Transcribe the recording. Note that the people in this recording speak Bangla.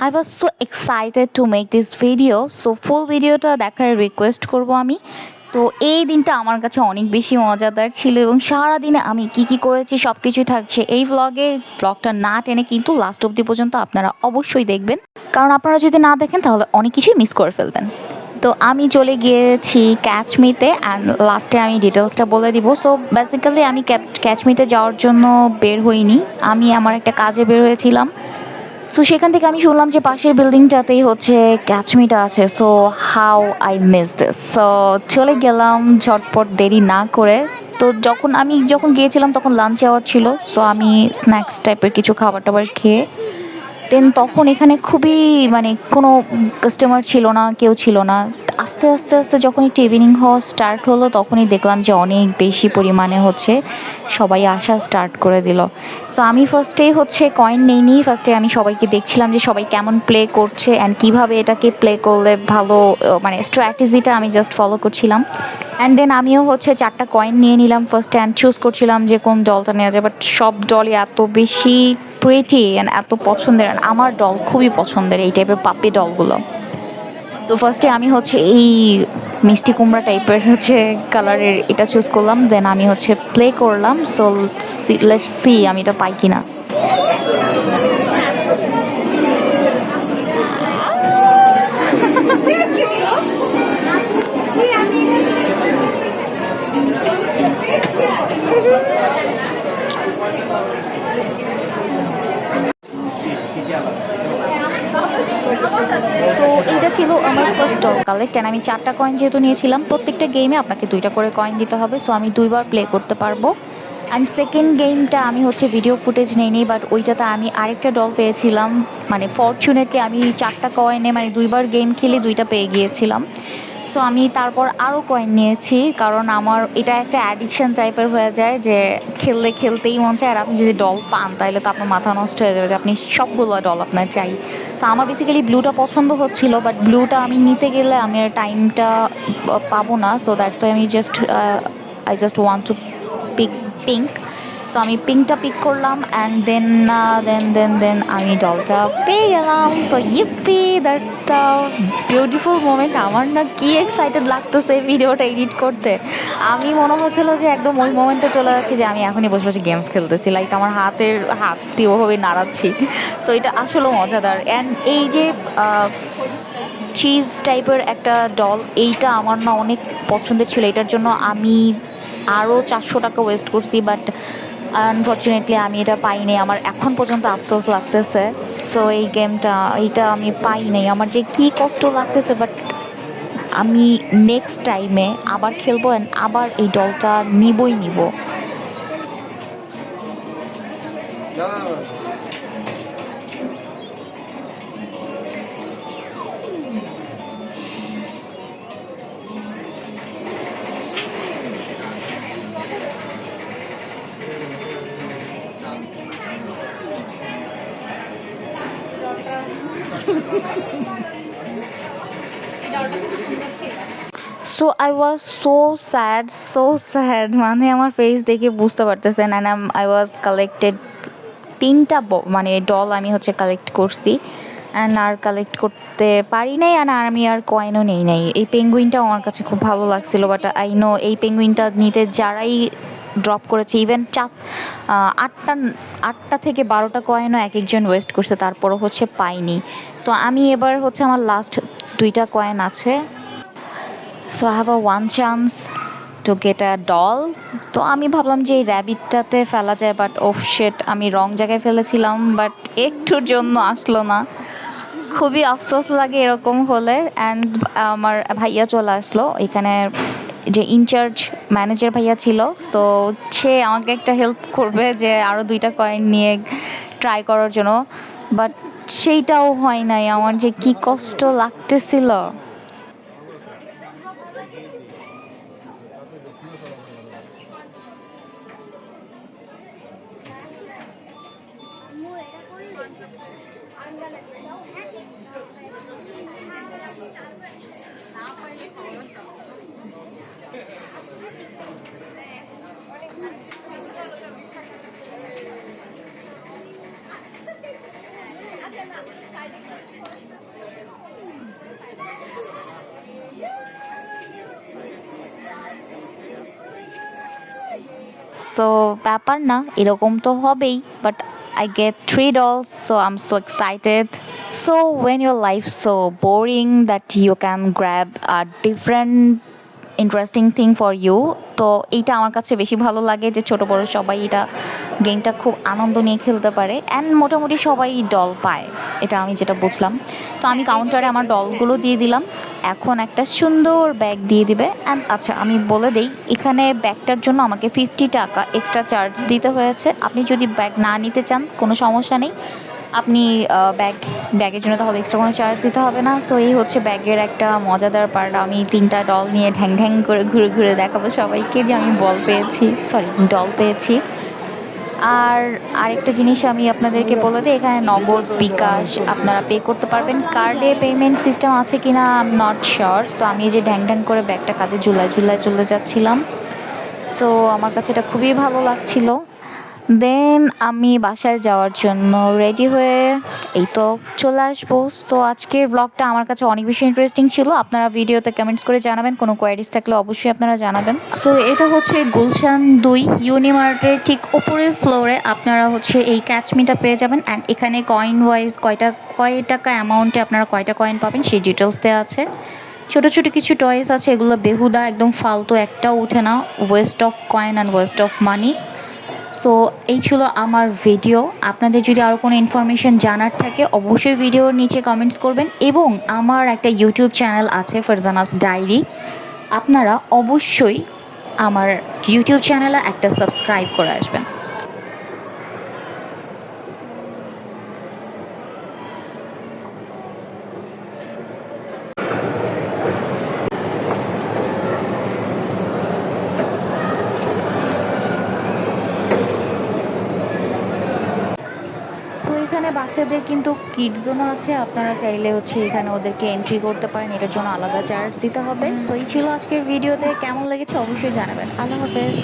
I was so excited to make this video so full ভিডিওটা দেখার রিকোয়েস্ট করব আমি। তো, এই দিনটা আমার কাছে অনেক বেশি মজাদার ছিল এবং সারাদিনে আমি কি কি করেছি সব কিছুই থাকছে। এই ব্লগে ব্লগটা না টেনে কিন্তু লাস্ট অবধি পর্যন্ত আপনারা অবশ্যই দেখবেন। কারণ আপনারা যদি না দেখেন, তাহলে অনেক কিছুই মিস করে ফেলবেন। তো, আমি চলে গিয়েছি ক্যাচমিতে অ্যান্ড লাস্টে আমি ডিটেলসটা বলে দিব। সো বেসিক্যালি আমি ক্যাচমিতে যাওয়ার জন্য বের হইনি। আমি আমার একটা কাজে বের হয়েছিলাম। সো সেখান থেকে আমি শুনলাম যে পাশের বিল্ডিংটাতেই হচ্ছে ক্যাচমিটা আছে। So how I miss this so চলে গেলাম ঝটপট, দেরি না করে। তো যখন আমি যখন গিয়েছিলাম তখন লাঞ্চ আওয়ার ছিল। সো আমি স্ন্যাক্স টাইপের কিছু খাবার টাবার খেয়ে দেন তখন এখানে খুবই মানে কোনো কাস্টমার ছিল না, কেউ ছিল না। আস্তে আস্তে আস্তে যখন একটু হওয়া স্টার্ট হলো, তখনই দেখলাম যে অনেক বেশি পরিমাণে হচ্ছে সবাই আসা স্টার্ট করে দিল। সো আমি ফার্স্টে হচ্ছে কয়েন নেইনি। ফার্স্টে আমি সবাইকে দেখছিলাম যে সবাই কেমন প্লে করছে অ্যান্ড কীভাবে এটাকে প্লে করলে ভালো মানে স্ট্র্যাটেজিটা আমি জাস্ট ফলো করছিলাম। অ্যান্ড দেন আমিও হচ্ছে চারটা কয়েন নিয়ে নিলাম ফার্স্ট অ্যান্ড চুজ করছিলাম যে কোন ডলটা নেওয়া যায়। বাট সব ডলই এত বেশি প্রেটি অ্যান্ড এত পছন্দের আমার ডল খুবই পছন্দের এই টাইপের পাপি ডলগুলো তো ফার্স্টে আমি হচ্ছে এই মিষ্টি কুমড়া টাইপের হচ্ছে কালারের এটা চুজ করলাম দেন আমি হচ্ছে প্লে করলাম সো লেট সি আমি এটা পাই কিনা এটা ছিল আমার ফার্স্ট ডল কালেক্ট আমি চারটা কয়েন যেহেতু নিয়েছিলাম, প্রত্যেকটা গেমে আপনাকে দুইটা করে কয়েন দিতে হবে সো আমি দুইবার প্লে করতে পারব। অ্যান্ড সেকেন্ড গেমটা আমি হচ্ছে ভিডিও ফুটেজ নেইনি বাট ওইটাতে আমি আরেকটা ডল পেয়েছিলাম মানে ফরচুনেটলি আমি চারটা কয়েনে মানে দুইবার গেম খেলে দুইটা পেয়ে গিয়েছিলাম। সো আমি তারপর আরও কয়েন নিয়েছি, কারণ আমার এটা একটা অ্যাডিকশন টাইপের হয়ে যায় যে খেললে খেলতেই মন চায়, আর আপনি যদি ডল পান তাহলে তো আপনার মাথা নষ্ট হয়ে যাবে যে আপনি সবগুলো ডল আপনার চাই। তো আমার বেসিক্যালি ব্লুটা পছন্দ হচ্ছিল বাট ব্লুটা আমি নিতে গেলে আমি আর টাইমটা পাবো না সো দ্যাটস আমি just I just want to pick pink তো আমি পিঙ্কটা পিক করলাম অ্যান্ড দেন না দেন দেন দেন আমি ডলটা পেয়ে গেলাম। So yippee that's the beautiful moment আমার না কি এক্সাইটেড লাগতেছে ভিডিওটা এডিট করতে। আমি মনে হচ্ছিল যে একদম ওই মোমেন্টে চলে যাচ্ছি যে আমি এখনই বসে বসে গেমস খেলতেছি। লাইক আমার হাতের হাত দিয়ে ওভাবে নাড়াচ্ছি। তো এটা আসলে মজাদার। অ্যান্ড এই যে চিজ টাইপের একটা ডল এইটা আমার না অনেক পছন্দের ছিল। এটার জন্য আমি আরও চারশো টাকা ওয়েস্ট করছি। বাট আনফর্চুনেটলি আমি এটা পাইনি। আমার এখন পর্যন্ত আফসোস লাগতেছে। সো এই গেমটা এইটা আমি পাই নাই আমার যে কী কষ্ট লাগতেছে বাট আমি নেক্সট টাইমে আবার খেলব অ্যান্ড আবার এই দলটা নিবই নিব। So I was so sad so sad মানে আমার ফেস দেখে বুঝতে পারতেছেন অ্যান্ড আই ওয়াজ কালেক্টেড তিনটা মানে ডল আমি হচ্ছে কালেক্ট করছি অ্যান্ড আর কালেক্ট করতে পারি নাই অ্যান্ড আর আমি আর কয়েনও নেই নাই। এই পেঙ্গুইনটা আমার কাছে খুব ভালো লাগছিল বাট আই নো এই পেঙ্গুইনটা নিতে যারাই ড্রপ করেছে। ইভেন চার আটটা আটটা থেকে বারোটা কয়েনও এক একজন ওয়েস্ট করছে, তারপরও হচ্ছে পাইনি। তো আমি এবার হচ্ছে আমার লাস্ট দুইটা কয়েন আছে। So I have a one chance to get a doll তো আমি ভাবলাম যে এই র্যাবিটটাতে ফেলা যায় বাট অফ শেট আমি রং জায়গায় ফেলেছিলাম বাট একটুর জন্য আসলো না। খুবই আফসোস লাগে এরকম হলে অ্যান্ড আমার ভাইয়া চলে আসলো, এখানে যে ইনচার্জ ম্যানেজার ভাইয়া ছিল সো সে আমাকে একটা হেল্প করবে যে আরও দুইটা কয়েন নিয়ে ট্রাই করার জন্য বাট সেইটাও হয় নাই আমার যে কি কষ্ট লাগতেছিল সো ব্যাপার না এরকম তো হবেই but I get three dolls so I am so excited So, when your life so boring that you can grab a different interesting thing for you তো এইটা আমার কাছে বেশি ভালো লাগে যে ছোটো বড়ো সবাই এটা গেমটা খুব আনন্দ নিয়ে খেলতে পারে অ্যান্ড মোটামুটি সবাই ডল পায়, এটা আমি যেটা বুঝলাম। তো আমি কাউন্টারে আমার ডলগুলো দিয়ে দিলাম। এখন একটা সুন্দর ব্যাগ দিয়ে দিবে অ্যান্ড আচ্ছা আমি বলে দেই, এখানে ব্যাগটার জন্য আমাকে ফিফটি টাকা এক্সট্রা চার্জ দিতে হয়েছে। আপনি যদি ব্যাগ না নিতে চান, কোনো সমস্যা নেই। আপনি ব্যাগ ব্যাগের জন্য তাহলে এক্সট্রা কোনো চার্জ দিতে হবে না। সো এই হচ্ছে ব্যাগের একটা মজাদার পার্ট আমি তিনটা ডল নিয়ে ঢ্যাং ঢ্যাং করে ঘুরে ঘুরে দেখাবো সবাইকে যে আমি বল পেয়েছি। সরি ডল পেয়েছি। আর আরেকটা জিনিস আমি আপনাদেরকে বলে দিই, এখানে নগদ বিকাশ আপনারা পে করতে পারবেন। কার্ডে পেমেন্ট সিস্টেম আছে কি না আই এম নট শিওর তো আমি যে ঢ্যাং ঢ্যাং করে ব্যাগটা কাঁধে ঝুলায় ঝুলায় চলে যাচ্ছিলাম। সো আমার কাছে এটা খুবই ভালো লাগছিল। দেন আমি বাসায় যাওয়ার জন্য রেডি হয়ে এই তো চলে আসব। তো আজকের ব্লগটা আমার কাছে অনেক বেশি ইন্টারেস্টিং ছিল। আপনারা ভিডিওতে কমেন্টস করে জানাবেন, কোনো কোয়ারিজ থাকলে অবশ্যই আপনারা জানাবেন। সো এটা হচ্ছে গুলশান দুই ইউনিমার্টের ঠিক উপরের ফ্লোরে আপনারা হচ্ছে এই ক্যাচমিটা পেয়ে যাবেন। অ্যান্ড এখানে কয়েন ওয়াইজ কয়টা, কয় টাকা অ্যামাউন্টে আপনারা কয়টা কয়েন পাবেন সেই ডিটেলস দেওয়া আছে। ছোটো ছোটো কিছু টয়েস আছে। এগুলো বেহুদা, একদম ফালতু, একটাও ওঠে না। Waste of coin and waste of money so এই ছিল আমার ভিডিও আপনাদের যদি আরও কোনো ইনফরমেশান জানার থাকে, অবশ্যই ভিডিওর নিচে কমেন্টস করবেন এবং আমার একটা ইউটিউব চ্যানেল আছে ফারজানাস ডায়েরি আপনারা অবশ্যই আমার ইউটিউব চ্যানেলে একটা সাবস্ক্রাইব করে আসবেন সো এখানে বাচ্চাদের কিন্তু কিড জোনও আছে। আপনারা চাইলে হচ্ছে এখানে ওদেরকে এন্ট্রি করতে পারেন। এটার জন্য আলাদা চার্জ দিতে হবে। সো এই ছিল আজকের ভিডিওতে কেমন লেগেছে অবশ্যই জানাবেন। আল্লাহ হাফেজ।